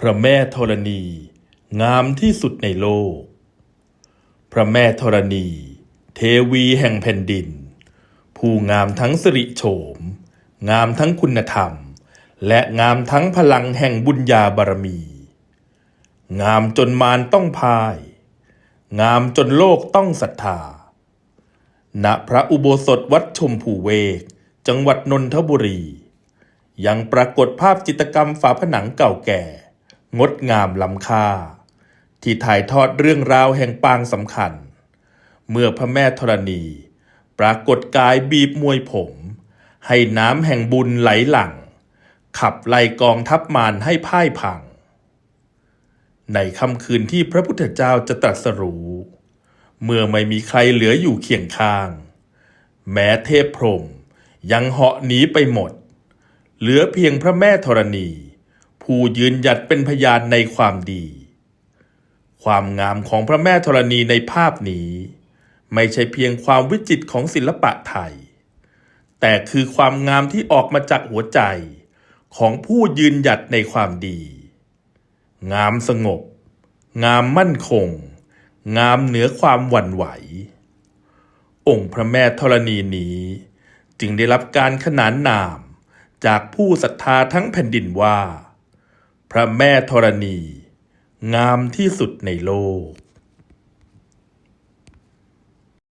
พระแม่ธรณี งามที่สุดในโลก พระแม่ธรณี เทวีแห่งแผ่นดิน ผู้งามทั้งสิริโฉม งามทั้งคุณธรรม และงามทั้งพลังแห่งบุญญาบารมี งามจนมารต้องพาย งามจนโลกต้องศรัทธา ณพระอุโบสถวัดชมพูเวก จังหวัดนนทบุรี ยังปรากฏภาพจิตกรรมฝาผนังเก่าแก่ งดงามล้ำค่า ที่ถ่ายทอดเรื่องราวแห่งปางสำคัญ เมื่อพระแม่ธรณี ปรากฏกายบีบมวยผม ให้น้ำแห่งบุญไหลหลั่ง ขับไล่กองทัพมารให้พ่ายพัง ในค่ำคืนที่พระพุทธเจ้าจะตรัสรู้ เมื่อไม่มีใครเหลืออยู่เคียงข้าง แม้เทพพรหมยังเหาะหนีไปหมด เหลือเพียงพระแม่ธรณี ผู้ยืนหยัดเป็นพยานในความดี ความงามของพระแม่ธรณีในภาพนี้ ไม่ใช่เพียงความวิจิตรของศิลปะไทย แต่คือความงามที่ออกมาจากหัวใจของผู้ยืนหยัดในความดี งามสงบ งามมั่นคง งามเหนือความหวั่นไหว องค์พระแม่ธรณีนี้ จึงได้รับการขนานนามจากผู้ศรัทธาทั้งแผ่นดินว่า พระแม่ธรณี งามที่สุดในโลก